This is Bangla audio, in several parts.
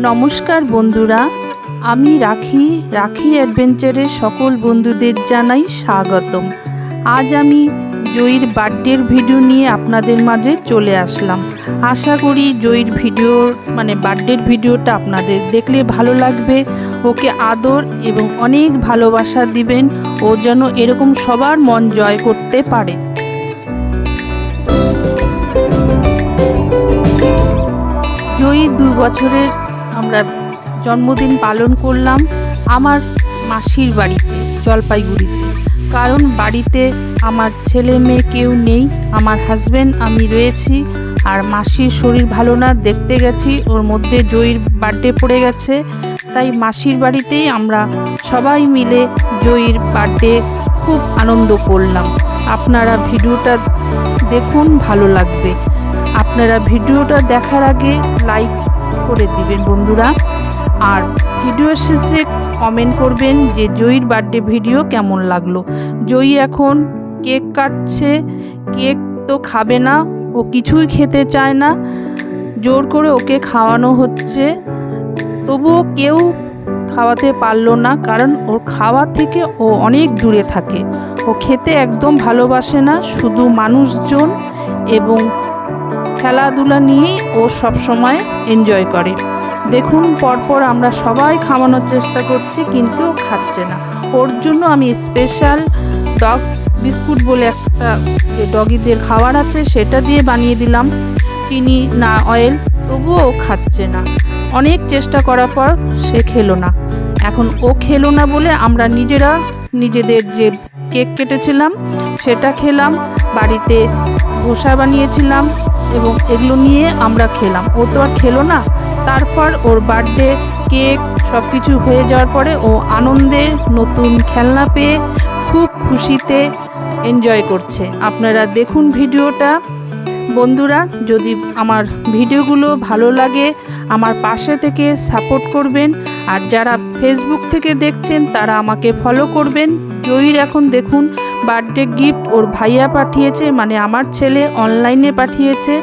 নমস্কার বন্ধুরা, আমি রাখি রাখি অ্যাডভেঞ্চারের সকল বন্ধুদের জানাই স্বাগতম। আজ আমি জয়ীর বার্থডের ভিডিও নিয়ে আপনাদের মাঝে চলে আসলাম। আশা করি জয়ীর ভিডিও মানে বার্থডের ভিডিওটা আপনাদের দেখলে ভালো লাগবে, ওকে আদর এবং অনেক ভালোবাসা দিবেন, ও যেন এরকম সবার মন জয় করতে পারে। জয়ী দু বছরের আমরা জন্মদিন পালন করলাম আমার মাসির বাড়িতে, জলপাইগুড়িতে। কারণ বাড়িতে আমার ছেলে মেয়ে কেউ নেই, আমার হাজব্যান্ড আমি রয়েছি, আর মাসির শরীর ভালো না, দেখতে গেছি, ওর মধ্যে জয়ীর বার্থডে পড়ে গেছে, তাই মাসির বাড়িতেই আমরা সবাই মিলে জয়ীর বার্থডে খুব আনন্দ করলাম। আপনারা ভিডিওটা দেখুন, ভালো লাগবে। আপনারা ভিডিওটা দেখার আগে লাইক করে দিবেন বন্ধুরা। আর ভিডিওর শেষে কমেন্ট করবেন যে জয়ীর বার্থডে ভিডিও কেমন লাগল। জয়ী এখন কেক কাটছে, কেক তো খাবে না, ও কিছুই খেতে চায় না। জোর করে ওকে খাওয়ানো হচ্ছে। তবুও কেউ খাওয়াতে পারল না, কারণ ওর খাওয়া থেকে ও অনেক দূরে থাকে। ও খেতে একদম ভালোবাসে না, শুধু মানুষজন এবং খেলাধুলা নিয়েই ও সবসময় এনজয় করে। দেখুন, পরপর আমরা সবাই খাওয়ানোর চেষ্টা করছি, কিন্তু খাচ্ছে না। ওর জন্য আমি স্পেশাল ডগ বিস্কুট বলে একটা যে ডগিদের খাবার আছে, সেটা দিয়ে বানিয়ে দিলাম। চিনি, না অয়েল তবুও খাচ্ছে না। অনেক চেষ্টা করার পর সে খেলো না। এখন ও খেলো না বলে আমরা নিজেরা নিজেদের যে কেক কেটেছিলাম, সেটা খেলাম। বাড়িতে ঘোষা বানিয়েছিলাম। এবং এগুলো নিয়ে আমরা খেলাম। ও তো আর খেলো না। তারপর ওর বার্থডে কেক সব কিছু হয়ে যাওয়ার পরে ও আনন্দে নতুন খেলনা পেয়ে খুব খুশিতে এনজয় করছে। আপনারা দেখুন ভিডিওটা। বন্ধুরা, যদি আমার ভিডিওগুলো ভালো লাগে, আমার পাশে থেকে সাপোর্ট করবেন। আর যারা ফেসবুক থেকে দেখছেন, তারা আমাকে ফলো করবেন। জয়ীর এখন দেখুন বার্থডে গিফট ওর ভাইয়া পাঠিয়েছে মানে আমার ছেলে অনলাইনে পাঠিয়েছে।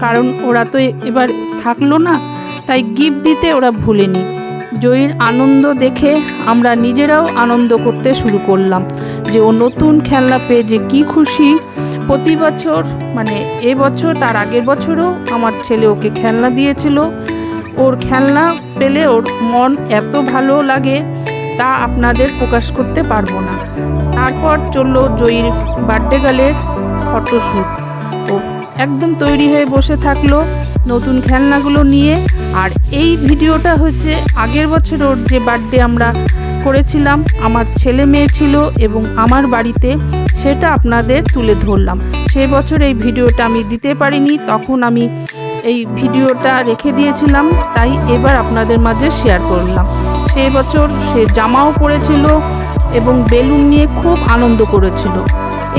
কারণ ওরা তো এবার থাকল না, তাই গিফট দিতে ওরা ভুলেনি। জয়ীর আনন্দ দেখে আমরা নিজেরাও আনন্দ করতে শুরু করলাম যে ও নতুন খেলনা পেয়ে যে কী খুশি। প্রতি বছর মানে এ বছর, তার আগের বছরও আমার ছেলে ওকে খেলনা দিয়েছিল। ওর খেলনা পেলে ওর মন এত ভালো লাগে তা আপনাদের প্রকাশ করতে পারব না। তারপর চলল জয়ীর বার্থডে গালের ফটোশ্যুট ও একদম তৈরি হয়ে বসে থাকল নতুন খেলনাগুলো নিয়ে। আর এই ভিডিওটা হচ্ছে আগের বছর ওর যে বার্থডে আমরা করেছিলাম, আমার ছেলে মেয়ে ছিল এবং আমার বাড়িতে, সেটা আপনাদের তুলে ধরলাম। সেই বছর এই ভিডিওটা আমি দিতে পারিনি, তখন আমি এই ভিডিওটা রেখে দিয়েছিলাম, তাই এবার আপনাদের মাঝে শেয়ার করলাম। সেই বছর সে জামাও পরেছিল এবং বেলুন নিয়ে খুব আনন্দ করেছিল।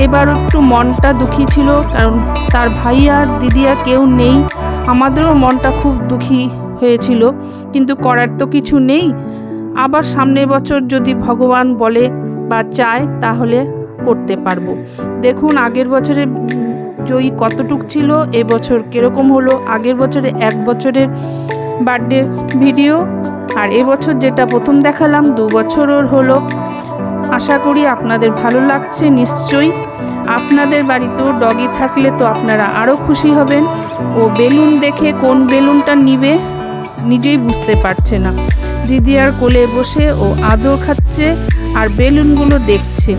এবার একটু মনটা দুঃখী ছিল, কারণ তার ভাইয়া দিদিয়া কেউ নেই। আমাদেরও মনটা খুব দুঃখী হয়েছিল, কিন্তু করার তো কিছু নেই। আবার সামনের বছর যদি ভগবান বলে বা চায়, তাহলে করতে পারব। দেখুন, আগের বছরে জয়ী কতটুক ছিল এবছর কীরকম হলো? আগের বছরে এক বছরের বার্থডে ভিডিও আর এবছর যেটা প্রথম দেখালাম দু বছর ওর হলো। আশা করি আপনাদের ভালো লাগছে নিশ্চয়ই। আপনাদের বাড়িতেও ডগি থাকলে তো আপনারা আরও খুশি হবেন। ও বেলুন দেখে কোন বেলুনটা নিবে নিজেই বুঝতে পারছে না। দিদি আর কোলে বসে ও আদর খাচ্ছে আর বেলুনগুলো দেখছে।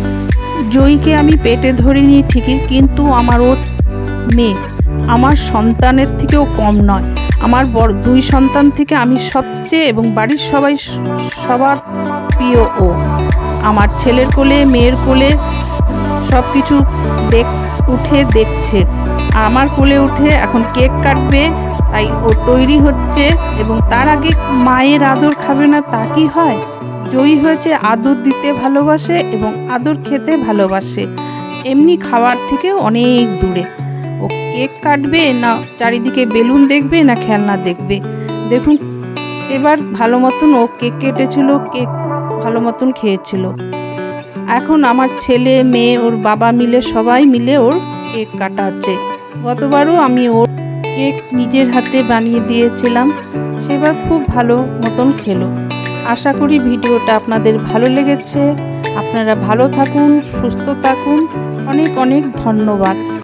জয়ীকে আমি পেটে ধরিনি ঠিকই, কিন্তু আমার ও মেয়ে। আমার সন্তানের থেকেও কম নয়। আমার বড় দুই সন্তান থেকে আমি সবচেয়ে এবং বাড়ির সবাই সবার প্রিয় ও। আমার ছেলের কোলে, মেয়ের কোলে সব কিছু দেখ, উঠে দেখছে। আমার কোলে উঠে এখন কেক কাটবে, তাই ও তৈরি হচ্ছে এবং তার আগে মায়ের আদর খাবে না, তা কি হয়? জয়ী হয়েছে, আদর দিতে ভালোবাসে এবং আদর খেতে ভালোবাসে। এমনি খাওয়ার থেকে অনেক দূরে। কেক কাটবে না চারিদিকে বেলুন দেখবে না খেলনা দেখবে? দেখুন, সেবার ভালো মতন ও কেক কেটেছিল, কেক ভালো মতন খেয়েছিল। এখন আমার ছেলে, মেয়ে, ওর বাবা মিলে, সবাই মিলে ওর কেক কাটা হচ্ছে। গতবারও আমি ওর কেক নিজের হাতে বানিয়ে দিয়েছিলাম, সেবার খুব ভালো মতন খেলো। আশা করি ভিডিওটা আপনাদের ভালো লেগেছে। আপনারা ভালো থাকুন, সুস্থ থাকুন। অনেক অনেক ধন্যবাদ।